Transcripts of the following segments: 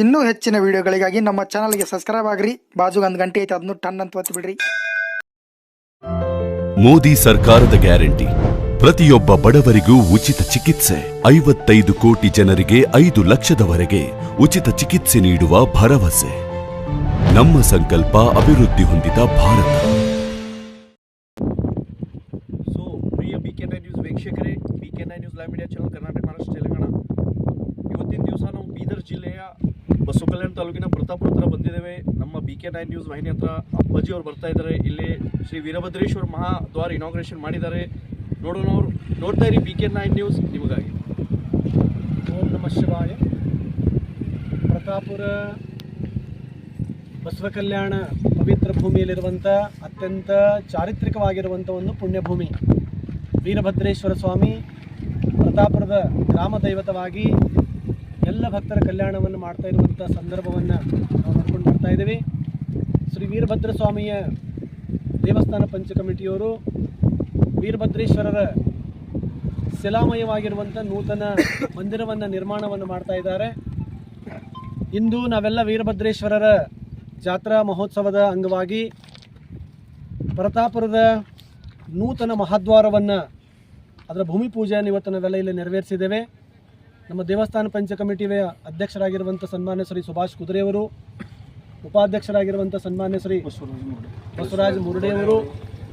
ಇನ್ನೂ ಹೆಚ್ಚಿನ ವಿಡಿಯೋಗಳಿಗಾಗಿ ನಮ್ಮ ಚಾನಲ್ಗೆ ಸಬ್ಸ್ಕ್ರೈಬ್ ಆಗ್ರಿ. ಬಾಜುಗೆ ಒಂದು ಗಂಟೆ ಐತೆ ಅದನ್ನು ಟನ್ ಅಂತ ಒತ್ತಿ ಬಿಡ್ರಿ ಮೋದಿ ಸರ್ಕಾರದ ಗ್ಯಾರಂಟಿ. ಪ್ರತಿಯೊಬ್ಬ ಬಡವರಿಗೂ ಉಚಿತ ಚಿಕಿತ್ಸೆ. ಐವತ್ತೈದು ಕೋಟಿ ಜನರಿಗೆ ಐದು ಲಕ್ಷದವರೆಗೆ ಉಚಿತ ಚಿಕಿತ್ಸೆ ನೀಡುವ ಭರವಸೆ. ನಮ್ಮ ಸಂಕಲ್ಪ ಅಭಿವೃದ್ಧಿ ಹೊಂದಿದ ಭಾರತ. ಸೊ ಪ್ರಿಯ ಬಿ ಕೆ ನ್ಯೂಸ್ ವೀಕ್ಷಕರೇ B K nine news live media channel Karnataka Maharashtra Telangana. ಇವತ್ತಿನ ದಿವಸ ನಾವು ಬೀದರ್ ಜಿಲ್ಲೆಯ ಬಸವ ಕಲ್ಯಾಣ ತಾಲೂಕಿನ ಪ್ರತಾಪುರ ಹತ್ರ ಬಂದಿದ್ದೇವೆ. ನಮ್ಮ ಬಿ ಕೆ ನೈನ್ ನ್ಯೂಸ್ ವಾಹಿನಿ ಹತ್ರ ಅಪ್ಪಾಜಿ ಅವ್ರು ಬರ್ತಾ ಇದ್ದಾರೆ. ಇಲ್ಲಿ ಶ್ರೀ ವೀರಭದ್ರೇಶ್ವರ ಮಹಾದ್ವಾರ ಇನಾಗ್ರೇಷನ್ ಮಾಡಿದ್ದಾರೆ. ನೋಡೋಣ ಅವರು. ನೋಡ್ತಾ ಇರಿ ಬಿ ಕೆ ನೈನ್ ನ್ಯೂಸ್ ನಿಮಗಾಗಿ. ಓಂ ನಮ ಶಿವಾಯ. ಪ್ರತಾಪುರ ಬಸವ ಕಲ್ಯಾಣ ಪವಿತ್ರ ಭೂಮಿಯಲ್ಲಿರುವಂಥ ಅತ್ಯಂತ ಚಾರಿತ್ರಿಕವಾಗಿರುವಂಥ ಒಂದು ಪುಣ್ಯಭೂಮಿ. ವೀರಭದ್ರೇಶ್ವರ ಸ್ವಾಮಿ ಪ್ರತಾಪುರದ ಗ್ರಾಮ ದೈವತವಾಗಿ ಎಲ್ಲ ಭಕ್ತರ ಕಲ್ಯಾಣವನ್ನು ಮಾಡ್ತಾ ಇರುವಂಥ ಸಂದರ್ಭವನ್ನು ನಾವು ನೋಡ್ಕೊಂಡು ಬರ್ತಾ ಇದ್ದೀವಿ. ಶ್ರೀ ವೀರಭದ್ರ ಸ್ವಾಮಿಯ ದೇವಸ್ಥಾನ ಪಂಚ ಕಮಿಟಿಯವರು ವೀರಭದ್ರೇಶ್ವರರ ಶಿಲಾಮಯವಾಗಿರುವಂಥ ನೂತನ ಮಂದಿರವನ್ನು ನಿರ್ಮಾಣವನ್ನು ಮಾಡ್ತಾ ಇದ್ದಾರೆ. ಇಂದು ನಾವೆಲ್ಲ ವೀರಭದ್ರೇಶ್ವರರ ಜಾತ್ರಾ ಮಹೋತ್ಸವದ ಅಂಗವಾಗಿ ಪ್ರತಾಪುರದ ನೂತನ ಮಹಾದ್ವಾರವನ್ನು ಅದರ ಭೂಮಿ ಪೂಜೆಯನ್ನು ಇವತ್ತು ನಾವೆಲ್ಲ ಇಲ್ಲಿ ನೆರವೇರಿಸಿದ್ದೇವೆ. ನಮ್ಮ ದೇವಸ್ಥಾನ ಪಂಚ ಕಮಿಟಿಯ ಅಧ್ಯಕ್ಷರಾಗಿರುವಂಥ ಸನ್ಮಾನ್ಯ ಶ್ರೀ ಸುಭಾಷ್ ಕುದುರೆಯವರು, ಉಪಾಧ್ಯಕ್ಷರಾಗಿರುವಂಥ ಸನ್ಮಾನ್ಯ ಶ್ರೀ ಬಸವರಾಜ ಮುರುಡೆಯವರು,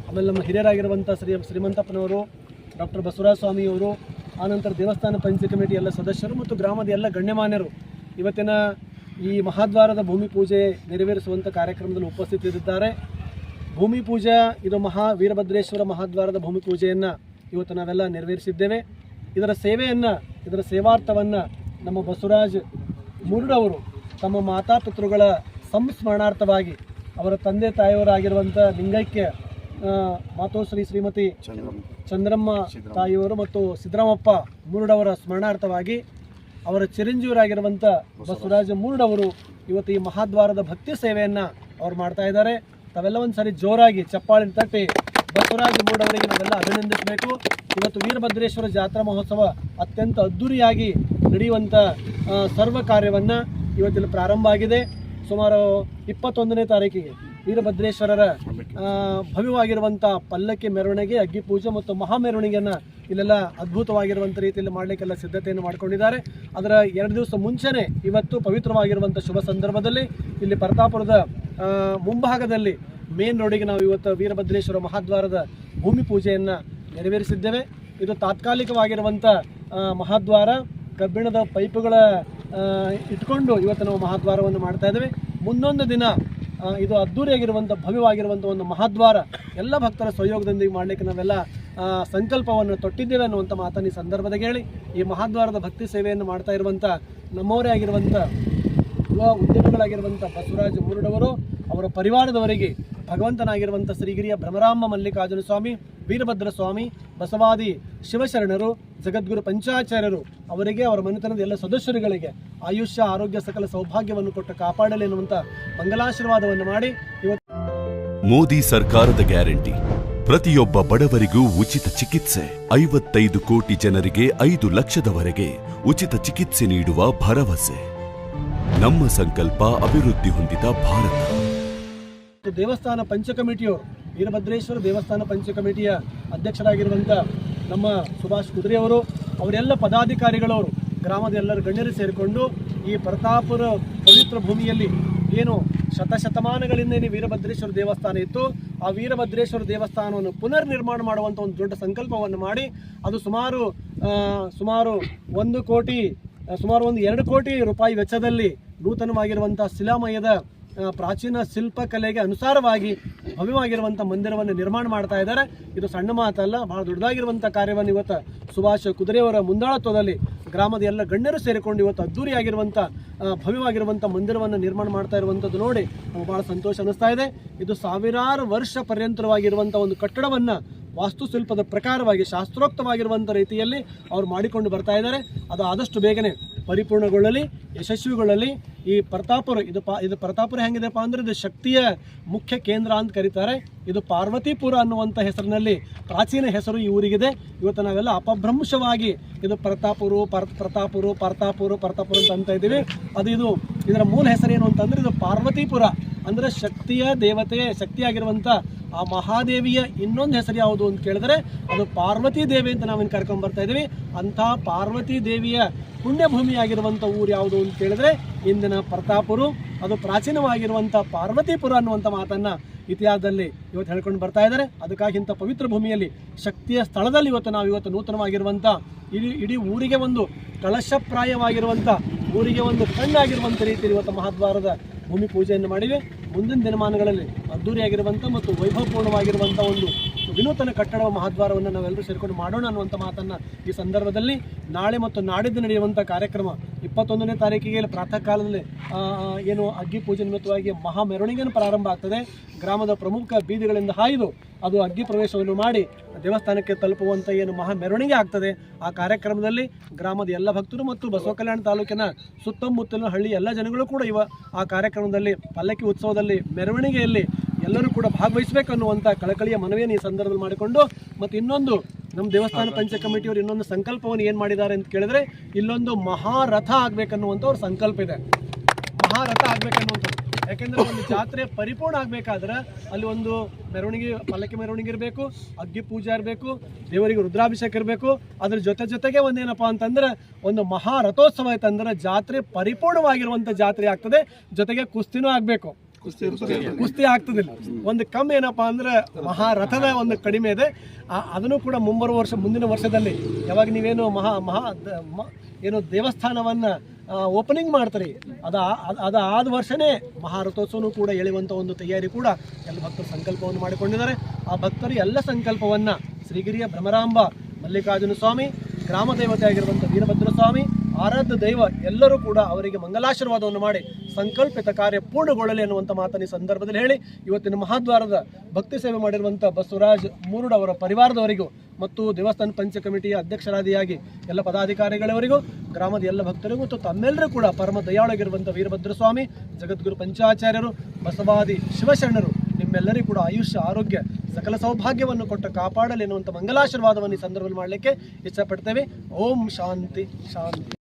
ಆಮೇಲೆ ನಮ್ಮ ಹಿರಿಯರಾಗಿರುವಂಥ ಶ್ರೀ ಶ್ರೀಮಂತಪ್ಪನವರು, ಡಾಕ್ಟರ್ ಬಸವರಾಜ ಸ್ವಾಮಿಯವರು, ಆನಂತರ ದೇವಸ್ಥಾನ ಪಂಚ ಕಮಿಟಿ ಎಲ್ಲ ಸದಸ್ಯರು ಮತ್ತು ಗ್ರಾಮದ ಎಲ್ಲ ಗಣ್ಯಮಾನ್ಯರು. ಇವತ್ತಿನ ಈ ಮಹಾದ್ವಾರದ ಭೂಮಿ ಪೂಜೆ ನೆರವೇರಿಸುವಂಥ ಕಾರ್ಯಕ್ರಮದಲ್ಲಿ ಉಪಸ್ಥಿತರಿದ್ದಾರೆ ಭೂಮಿ ಪೂಜಾ, ಇದು ಮಹಾ ವೀರಭದ್ರೇಶ್ವರ ಮಹಾದ್ವಾರದ ಭೂಮಿ ಪೂಜೆಯನ್ನು ಇವತ್ತು ನಾವೆಲ್ಲ ನೆರವೇರಿಸಿದ್ದೇವೆ. ಇದರ ಸೇವೆಯನ್ನು ಇದರ ಸೇವಾರ್ಥವನ್ನು ನಮ್ಮ ಬಸವರಾಜ್ ಮುರುಡವರು ತಮ್ಮ ಮಾತಾಪಿತೃಗಳ ಸಂಸ್ಮರಣಾರ್ಥವಾಗಿ ಅವರ ತಂದೆ ತಾಯಿಯವರಾಗಿರುವಂಥ ಲಿಂಗೈಕ್ಯ ಮಾತೋಶ್ರೀ ಶ್ರೀಮತಿ ಚಂದ್ರಮ್ಮ ತಾಯಿಯವರು ಮತ್ತು ಸಿದ್ದರಾಮಪ್ಪ ಮುರುಡವರ ಸ್ಮರಣಾರ್ಥವಾಗಿ ಅವರ ಚಿರಂಜೀವರಾಗಿರುವಂಥ ಬಸವರಾಜ. ಮುರುಡವರು ಇವತ್ತು ಈ ಮಹಾದ್ವಾರದ ಭಕ್ತಿ ಸೇವೆಯನ್ನು ಅವ್ರು ಮಾಡ್ತಾ ಇದ್ದಾರೆ. ತಾವೆಲ್ಲ ಒಂದು ಸಾರಿ ಜೋರಾಗಿ ಚಪ್ಪಾಳಿನ ತಟ್ಟಿ ಬಸವರಾಜ ಮೂಡವರಿಗೆ ನಾವೆಲ್ಲ ಅಭಿನಂದಿಸಬೇಕು. ಇವತ್ತು ವೀರಭದ್ರೇಶ್ವರ ಜಾತ್ರಾ ಮಹೋತ್ಸವ ಅತ್ಯಂತ ಅದ್ಧೂರಿಯಾಗಿ ನಡೆಯುವಂಥ ಸರ್ವ ಕಾರ್ಯವನ್ನು ಇವತ್ತಿಲ್ಲಿ ಪ್ರಾರಂಭ ಆಗಿದೆ. ಸುಮಾರು ಇಪ್ಪತ್ತೊಂದನೇ ತಾರೀಕಿಗೆ ವೀರಭದ್ರೇಶ್ವರರ ಭವ್ಯವಾಗಿರುವಂಥ ಪಲ್ಲಕ್ಕಿ ಮೆರವಣಿಗೆ, ಅಗ್ಗಿ ಪೂಜೆ ಮತ್ತು ಮಹಾ ಮೆರವಣಿಗೆಯನ್ನು ಇಲ್ಲೆಲ್ಲ ಅದ್ಭುತವಾಗಿರುವಂಥ ರೀತಿಯಲ್ಲಿ ಮಾಡಲಿಕ್ಕೆಲ್ಲ ಸಿದ್ಧತೆಯನ್ನು ಮಾಡ್ಕೊಂಡಿದ್ದಾರೆ. ಅದರ ಎರಡು ದಿವಸ ಮುಂಚೆನೇ ಇವತ್ತು ಪವಿತ್ರವಾಗಿರುವಂಥ ಶುಭ ಸಂದರ್ಭದಲ್ಲಿ ಇಲ್ಲಿ ಪ್ರತಾಪುರದ ಮುಂಭಾಗದಲ್ಲಿ ಮೇನ್ ರೋಡಿಗೆ ನಾವು ಇವತ್ತು ವೀರಭದ್ರೇಶ್ವರ ಮಹಾದ್ವಾರದ ಭೂಮಿ ಪೂಜೆಯನ್ನು ನೆರವೇರಿಸಿದ್ದೇವೆ. ಇದು ತಾತ್ಕಾಲಿಕವಾಗಿರುವಂಥ ಮಹಾದ್ವಾರ. ಕಬ್ಬಿಣದ ಪೈಪುಗಳ ಇಟ್ಕೊಂಡು ಇವತ್ತು ನಾವು ಮಹಾದ್ವಾರವನ್ನು ಮಾಡ್ತಾ ಇದ್ದೇವೆ. ಮುಂದೊಂದು ದಿನ ಇದು ಅದ್ದೂರಿಯಾಗಿರುವಂಥ ಭವ್ಯವಾಗಿರುವಂಥ ಒಂದು ಮಹಾದ್ವಾರ. ಎಲ್ಲ ಭಕ್ತರ ಸಹಯೋಗದೊಂದಿಗೆ ಮಾಡಲಿಕ್ಕೆ ನಾವೆಲ್ಲ ಸಂಕಲ್ಪವನ್ನು ತೊಟ್ಟಿದ್ದೇವೆ ಅನ್ನುವಂಥ ಮಾತನ್ನು ಈ ಸಂದರ್ಭದಾಗ ಹೇಳಿ. ಈ ಮಹಾದ್ವಾರದ ಭಕ್ತಿ ಸೇವೆಯನ್ನು ಮಾಡ್ತಾ ಇರುವಂಥ ನಮ್ಮವರೇ ಆಗಿರುವಂಥ ಯುವ ಉದ್ಯಮಿಗಳಾಗಿರುವಂಥ ಬಸವರಾಜ ಮುರುಡವರು, ಅವರ ಪರಿವಾರದವರಿಗೆ ಭಗವಂತನಾಗಿರುವಂಥ ಶ್ರೀಗಿರಿಯ ಭ್ರಮರಾಮ ಮಲ್ಲಿಕಾರ್ಜುನ ಸ್ವಾಮಿ, ವೀರಭದ್ರ ಸ್ವಾಮಿ, ಬಸವಾದಿ ಶಿವಶರಣರು, ಜಗದ್ಗುರು ಪಂಚಾಚಾರ್ಯರು ಅವರಿಗೆ, ಅವರ ಮನೆತನದ ಎಲ್ಲ ಸದಸ್ಯರುಗಳಿಗೆ ಆಯುಷ್ಯ, ಆರೋಗ್ಯ, ಸಕಲ ಸೌಭಾಗ್ಯವನ್ನು ಕೊಟ್ಟು ಕಾಪಾಡಲಿ ಎನ್ನುವಂಥ ಮಂಗಲಾಶೀರ್ವಾದವನ್ನು ಮಾಡಿ ಇವತ್ತು ಮೋದಿ ಸರ್ಕಾರದ ಗ್ಯಾರಂಟಿ. ಪ್ರತಿಯೊಬ್ಬ ಬಡವರಿಗೂ ಉಚಿತ ಚಿಕಿತ್ಸೆ. ಐವತ್ತೈದು ಕೋಟಿ ಜನರಿಗೆ ಐದು ಲಕ್ಷದವರೆಗೆ ಉಚಿತ ಚಿಕಿತ್ಸೆ ನೀಡುವ ಭರವಸೆ. ನಮ್ಮ ಸಂಕಲ್ಪ ಅಭಿವೃದ್ಧಿ ಹೊಂದಿದ ಭಾರತ. ದೇವಸ್ಥಾನ ಪಂಚ ಕಮಿಟಿಯವರು ವೀರಭದ್ರೇಶ್ವರ ದೇವಸ್ಥಾನ ಪಂಚ ಕಮಿಟಿಯ ಅಧ್ಯಕ್ಷರಾಗಿರುವಂಥ ನಮ್ಮ ಸುಭಾಷ್ ಕುದುರೆಯವರು ಅವರೆಲ್ಲ ಪದಾಧಿಕಾರಿಗಳವರು, ಗ್ರಾಮದ ಎಲ್ಲರ ಗಣ್ಯರು ಸೇರಿಕೊಂಡು ಈ ಪ್ರತಾಪುರ ಪವಿತ್ರ ಭೂಮಿಯಲ್ಲಿ ಏನು ಶತಶತಮಾನಗಳಿಂದ ಏನು ವೀರಭದ್ರೇಶ್ವರ ದೇವಸ್ಥಾನ ಇತ್ತು, ಆ ವೀರಭದ್ರೇಶ್ವರ ದೇವಸ್ಥಾನವನ್ನು ಪುನರ್ ನಿರ್ಮಾಣ ಮಾಡುವಂಥ ಒಂದು ದೊಡ್ಡ ಸಂಕಲ್ಪವನ್ನು ಮಾಡಿ, ಅದು ಸುಮಾರು ಸುಮಾರು ಒಂದು ಕೋಟಿ, ಸುಮಾರು ಒಂದು ಎರಡು ಕೋಟಿ ರೂಪಾಯಿ ವೆಚ್ಚದಲ್ಲಿ ನೂತನವಾಗಿರುವಂಥ ಶಿಲಾಮಯದ ಪ್ರಾಚೀನ ಶಿಲ್ಪಕಲೆಗೆ ಅನುಸಾರವಾಗಿ ಭವ್ಯವಾಗಿರುವಂಥ ಮಂದಿರವನ್ನು ನಿರ್ಮಾಣ ಮಾಡ್ತಾ ಇದ್ದಾರೆ. ಇದು ಸಣ್ಣ ಮಾತಲ್ಲ, ಬಹಳ ದೊಡ್ಡದಾಗಿರುವಂಥ ಕಾರ್ಯವನ್ನು ಇವತ್ತು ಸುಭಾಷ್ ಕುದುರೆಯವರ ಮುಂದಾಳತ್ವದಲ್ಲಿ ಗ್ರಾಮದ ಎಲ್ಲ ಗಣ್ಯರು ಸೇರಿಕೊಂಡು ಇವತ್ತು ಅದ್ದೂರಿಯಾಗಿರುವಂಥ ಭವ್ಯವಾಗಿರುವಂಥ ಮಂದಿರವನ್ನು ನಿರ್ಮಾಣ ಮಾಡ್ತಾ ಇರುವಂಥದ್ದು ನೋಡಿ ಬಹಳ ಸಂತೋಷ ಅನಿಸ್ತಾ ಇದೆ. ಇದು ಸಾವಿರಾರು ವರ್ಷ ಪರ್ಯಂತರವಾಗಿರುವಂಥ ಒಂದು ಕಟ್ಟಡವನ್ನು ವಾಸ್ತುಶಿಲ್ಪದ ಪ್ರಕಾರವಾಗಿ ಶಾಸ್ತ್ರೋಕ್ತವಾಗಿರುವಂಥ ರೀತಿಯಲ್ಲಿ ಅವರು ಮಾಡಿಕೊಂಡು ಬರ್ತಾ ಇದ್ದಾರೆ. ಅದು ಆದಷ್ಟು ಬೇಗನೆ ಪರಿಪೂರ್ಣಗೊಳ್ಳಲಿ, ಯಶಸ್ವಿಗೊಳ್ಳಲಿ. ಈ ಪ್ರತಾಪರು, ಇದು ಪಾ, ಇದು ಪ್ರತಾಪುರ ಹೆಂಗಿದೆಪ್ಪ ಅಂದ್ರೆ ಇದು ಶಕ್ತಿಯ ಮುಖ್ಯ ಕೇಂದ್ರ ಅಂತ ಕರೀತಾರೆ. ಇದು ಪಾರ್ವತಿಪುರ ಅನ್ನುವಂಥ ಹೆಸರಿನಲ್ಲಿ ಪ್ರಾಚೀನ ಹೆಸರು ಈ ಊರಿಗಿದೆ. ಇವತ್ತು ನಾವೆಲ್ಲ ಅಪಭ್ರಂಶವಾಗಿ ಇದು ಪ್ರತಾಪುರು, ಪರ್, ಪ್ರತಾಪುರು, ಪರ್ತಾಪುರು, ಪರ್ತಾಪುರ ಅಂತ ಅಂತ ಇದ್ದೀವಿ. ಅದು ಇದು, ಇದರ ಮೂಲ ಹೆಸರೇನು ಅಂತಂದ್ರೆ ಇದು ಪಾರ್ವತಿಪುರ. ಅಂದರೆ ಶಕ್ತಿಯ ದೇವತೆ ಶಕ್ತಿಯಾಗಿರುವಂಥ ಆ ಮಹಾದೇವಿಯ ಇನ್ನೊಂದು ಹೆಸರು ಯಾವುದು ಅಂತ ಕೇಳಿದ್ರೆ ಅದು ಪಾರ್ವತಿ ದೇವಿ ಅಂತ ನಾವೇನು ಕರ್ಕೊಂಡ್ ಬರ್ತಾ ಇದೀವಿ ಅಂಥ ಪಾರ್ವತಿ ದೇವಿಯ ಪುಣ್ಯಭೂಮಿಯಾಗಿರುವಂಥ ಊರು ಯಾವುದು ಅಂತ ಕೇಳಿದ್ರೆ ಇಂದಿನ ಪ್ರತಾಪುರು. ಅದು ಪ್ರಾಚೀನವಾಗಿರುವಂಥ ಪಾರ್ವತಿಪುರ ಅನ್ನುವಂಥ ಮಾತನ್ನ ಇತಿಹಾಸದಲ್ಲಿ ಇವತ್ತು ಹೇಳ್ಕೊಂಡು ಬರ್ತಾ ಇದ್ದಾರೆ. ಅದಕ್ಕಾಗಿ ಇಂಥ ಪವಿತ್ರ ಭೂಮಿಯಲ್ಲಿ, ಶಕ್ತಿಯ ಸ್ಥಳದಲ್ಲಿ ಇವತ್ತು ನಾವು ಇವತ್ತು ನೂತನವಾಗಿರುವಂಥ ಇಡೀ ಇಡೀ ಊರಿಗೆ ಒಂದು ಕಳಶಪ್ರಾಯವಾಗಿರುವಂಥ, ಊರಿಗೆ ಒಂದು ಕಣ್ಣಾಗಿರುವಂಥ ರೀತಿಯಲ್ಲಿ ಇವತ್ತು ಮಹಾದ್ವಾರದ ಭೂಮಿ ಪೂಜೆಯನ್ನು ಮಾಡಿವೆ. ಮುಂದಿನ ದಿನಮಾನಗಳಲ್ಲಿ ಅದ್ದೂರಿಯಾಗಿರುವಂಥ ಮತ್ತು ವೈಭವಪೂರ್ಣವಾಗಿರುವಂಥ ಒಂದು ವಿನೂತನ ಕಟ್ಟಡ ಮಹಾದ್ವಾರವನ್ನು ನಾವೆಲ್ಲರೂ ಸೇರಿಕೊಂಡು ಮಾಡೋಣ ಅನ್ನುವಂಥ ಮಾತನ್ನು ಈ ಸಂದರ್ಭದಲ್ಲಿ ನಾಳೆ ಮತ್ತು ನಾಡಿದ್ದು ನಡೆಯುವಂಥ ಕಾರ್ಯಕ್ರಮ ಇಪ್ಪತ್ತೊಂದನೇ ತಾರೀಕಿಗೆ ಪ್ರಾತಃ ಕಾಲದಲ್ಲಿ ಏನು ಅಗ್ಗಿ ಪೂಜೆ ನಿಮಿತ್ತವಾಗಿ ಮಹಾ ಮೆರವಣಿಗೆಯನ್ನು ಪ್ರಾರಂಭ ಆಗ್ತದೆ. ಗ್ರಾಮದ ಪ್ರಮುಖ ಬೀದಿಗಳಿಂದ ಹಾಯ್ದು ಅದು ಅಗ್ಗಿ ಪ್ರವೇಶವನ್ನು ಮಾಡಿ ದೇವಸ್ಥಾನಕ್ಕೆ ತಲುಪುವಂಥ ಏನು ಮಹಾ ಮೆರವಣಿಗೆ ಆಗ್ತದೆ. ಆ ಕಾರ್ಯಕ್ರಮದಲ್ಲಿ ಗ್ರಾಮದ ಎಲ್ಲ ಭಕ್ತರು ಮತ್ತು ಬಸವ ಕಲ್ಯಾಣ ತಾಲೂಕಿನ ಸುತ್ತಮುತ್ತಲಿನ ಹಳ್ಳಿ ಎಲ್ಲ ಜನಗಳು ಕೂಡ ಇವ ಆ ಕಾರ್ಯಕ್ರಮದಲ್ಲಿ, ಪಲ್ಲಕ್ಕಿ ಉತ್ಸವದಲ್ಲಿ, ಮೆರವಣಿಗೆಯಲ್ಲಿ ಎಲ್ಲರೂ ಕೂಡ ಭಾಗವಹಿಸಬೇಕು ಅನ್ನುವಂಥ ಕಳಕಳಿಯ ಮನವಿಯನ್ನು ಈ ಸಂದರ್ಭದಲ್ಲಿ ಮಾಡಿಕೊಂಡು ಮತ್ತು ಇನ್ನೊಂದು ನಮ್ಮ ದೇವಸ್ಥಾನ ಪಂಚ ಕಮಿಟಿಯವರು ಇನ್ನೊಂದು ಸಂಕಲ್ಪವನ್ನು ಏನು ಮಾಡಿದ್ದಾರೆ ಅಂತ ಕೇಳಿದ್ರೆ ಇಲ್ಲೊಂದು ಮಹಾರಥ ಆಗ್ಬೇಕನ್ನುವಂಥ ಅವ್ರ ಸಂಕಲ್ಪ ಇದೆ. ಮಹಾರಥ ಆಗಬೇಕನ್ನುವಂಥದ್ದು ಯಾಕೆಂದ್ರೆ ಒಂದು ಜಾತ್ರೆ ಪರಿಪೂರ್ಣ ಆಗ್ಬೇಕಾದ್ರೆ ಅಲ್ಲಿ ಒಂದು ಮೆರವಣಿಗೆ, ಪಲ್ಲಕ್ಕಿ ಮೆರವಣಿಗೆ ಇರಬೇಕು, ಅಗ್ಗಿ ಪೂಜೆ ಇರಬೇಕು, ದೇವರಿಗೆ ರುದ್ರಾಭಿಷೇಕ ಇರಬೇಕು. ಅದ್ರ ಜೊತೆ ಜೊತೆಗೆ ಒಂದೇನಪ್ಪ ಅಂತಂದ್ರೆ ಒಂದು ಮಹಾರಥೋತ್ಸವ ಆಯ್ತಂದ್ರೆ ಜಾತ್ರೆ ಪರಿಪೂರ್ಣವಾಗಿರುವಂಥ ಜಾತ್ರೆ ಆಗ್ತದೆ. ಜೊತೆಗೆ ಕುಸ್ತಿನೂ ಆಗಬೇಕು. ಕುಸ್ತಿ ಆಗ್ತದಿಲ್ಲ ಒಂದು ಕಮ್ಮಿ ಏನಪ್ಪಾ ಅಂದ್ರೆ ಮಹಾರಥದ ಒಂದು ಕಡಿಮೆ ಇದೆ. ಆ- ಅದನ್ನು ಕೂಡ ಮುಂಬರುವ ವರ್ಷ ಮುಂದಿನ ವರ್ಷದಲ್ಲಿ ಯಾವಾಗ ನೀವೇನು ಮಹಾ ಮಹಾ ಏನು ದೇವಸ್ಥಾನವನ್ನ ಓಪನಿಂಗ್ ಮಾಡ್ತಾರೆ ಅದ ಅದು ಅದ ಆದ ವರ್ಷನೇ ಮಹಾರಥೋತ್ಸವನೂ ಕೂಡ ಎಳೆಯುವಂಥ ಒಂದು ತಯಾರಿ ಕೂಡ ಎಲ್ಲ ಭಕ್ತರು ಸಂಕಲ್ಪವನ್ನು ಮಾಡಿಕೊಂಡಿದ್ದಾರೆ. ಆ ಭಕ್ತರು ಎಲ್ಲ ಸಂಕಲ್ಪವನ್ನ ಶ್ರೀಗಿರಿಯ ಭ್ರಮರಾಂಬ ಮಲ್ಲಿಕಾರ್ಜುನ ಸ್ವಾಮಿ ಗ್ರಾಮ ದೇವತೆ ಆಗಿರುವಂಥ ವೀರಭದ್ರ ಸ್ವಾಮಿ ಆರಾಧ್ಯ ದೈವ ಎಲ್ಲರೂ ಕೂಡ ಅವರಿಗೆ ಮಂಗಲಾಶೀರ್ವಾದವನ್ನು ಮಾಡಿ ಸಂಕಲ್ಪಿತ ಕಾರ್ಯ ಪೂರ್ಣಗೊಳ್ಳಲಿ ಅನ್ನುವಂಥ ಮಾತನ್ನು ಈ ಸಂದರ್ಭದಲ್ಲಿ ಹೇಳಿ. ಇವತ್ತಿನ ಮಹಾದ್ವಾರದ ಭಕ್ತಿ ಸೇವೆ ಮಾಡಿರುವಂಥ ಬಸವರಾಜ್ ಮೂರುಡ್ ಅವರ ಪರಿವಾರದವರಿಗೂ ಮತ್ತು ದೇವಸ್ಥಾನ ಪಂಚ ಕಮಿಟಿಯ ಅಧ್ಯಕ್ಷರಾದಿಯಾಗಿ ಎಲ್ಲ ಪದಾಧಿಕಾರಿಗಳವರಿಗೂ, ಗ್ರಾಮದ ಎಲ್ಲ ಭಕ್ತರಿಗೂ ಮತ್ತು ತಮ್ಮೆಲ್ಲರೂ ಕೂಡ ಪರಮ ದಯಾಳಗಿರುವಂಥ ವೀರಭದ್ರ ಸ್ವಾಮಿ ಜಗದ್ಗುರು ಪಂಚಾಚಾರ್ಯರು, ಬಸವಾದಿ ಶಿವಶರಣರು, ನಿಮ್ಮೆಲ್ಲರಿಗೂ ಕೂಡ ಆಯುಷ್ಯ, ಆರೋಗ್ಯ, ಸಕಲ ಸೌಭಾಗ್ಯವನ್ನು ಕೊಟ್ಟು ಕಾಪಾಡಲಿ ಎನ್ನುವಂಥ ಮಂಗಲಾಶೀರ್ವಾದವನ್ನು ಈ ಸಂದರ್ಭದಲ್ಲಿ ಮಾಡಲಿಕ್ಕೆ ಇಷ್ಟಪಡ್ತೇವೆ ಓಂ ಶಾಂತಿ ಶಾಂತಿ.